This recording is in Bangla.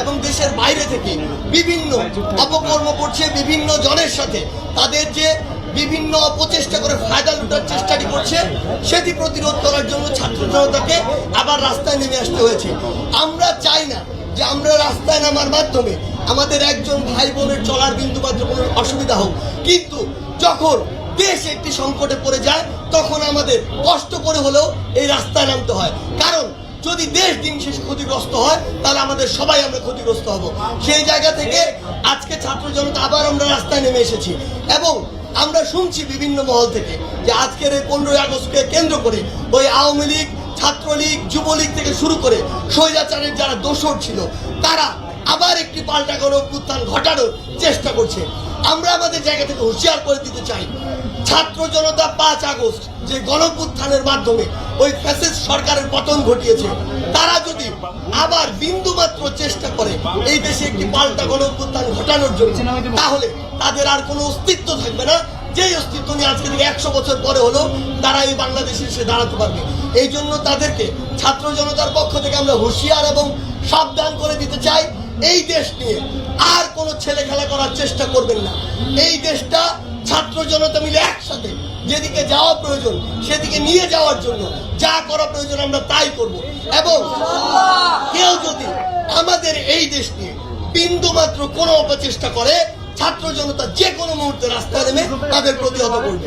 এবং দেশের বাইরে থেকে বিভিন্ন অপকর্ম করছে বিভিন্ন জনের সাথে। তাদের যে বিভিন্ন অপচেষ্টা করে ফায়দা লুটার চেষ্টাটি করছে, সেটি প্রতিরোধ করার জন্য ছাত্র জনতাকে আবার রাস্তায় নেমে আসতে হয়েছে। আমরা চাই না যে আমরা রাস্তায় নামার মাধ্যমে আমাদের একজন ভাই বোনের চলার বিন্দু মাত্র কোনো অসুবিধা হোক। কিন্তু যখন দেশ একটি সংকটে পড়ে যায়, তখন আমাদের কষ্ট করে হলেও এই রাস্তায় নামতে হয়। কারণ যদি দেশ দিন শেষে ক্ষতিগ্রস্ত হয়, তাহলে আমাদের সবাই আমরা ক্ষতিগ্রস্ত হব। সেই জায়গা থেকে আজকে ছাত্র জনতা আবার আমরা রাস্তায় নেমে এসেছি। এবং আমরা শুনছি বিভিন্ন মহল থেকে যে আজকের এই পনেরোই আগস্টকে কেন্দ্র করে ওই আওয়ামী লীগ, ছাত্রলীগ, যুবলীগ থেকে শুরু করে স্বৈরাচারের যারা দোষর ছিল, তারা আবার একটি পাল্টা গণ অভ্যুত্থান ঘটানোর চেষ্টা করছে। আমরা আমাদের জায়গা থেকে হুঁশিয়ার করে দিতে চাই, ছাত্র জনতা পাঁচ আগস্ট যে গণপুত্থানের মাধ্যমে ওই ফ্যাসিস্ট সরকারের পতন ঘটিয়েছে। তারা যদি আবার বিন্দু মাত্র চেষ্টা করে এই দেশে একটি পাল্টা গণপুত্থান ঘটানোর জন্য, তাহলে তাদের আর কোনো অস্তিত্ব থাকবে না। যেই অস্তিত্ব নিয়ে আজকে থেকে একশো বছর পরে হলো, তারা এই বাংলাদেশে এসে দাঁড়াতে পারবে। এই জন্য তাদেরকে ছাত্র জনতার পক্ষ থেকে আমরা হুঁশিয়ার এবং সাবধান করে দিতে চাই। এই দেশ নিয়ে আর কোনো ছেলে খেলা করার চেষ্টা করবেন না। এই দেশটা ছাত্র জনতা মিলে একসাথে যেদিকে যাওয়া প্রয়োজন, সেদিকে নিয়ে যাওয়ার জন্য যা করা প্রয়োজন আমরা তাই করব। এবং কেউ যদি আমাদের এই দেশ নিয়ে বিন্দু মাত্র কোনো অপচেষ্টা করে, ছাত্র জনতা যে কোনো মুহূর্তে রাস্তায় নেমে তাদের প্রতিহত করবে।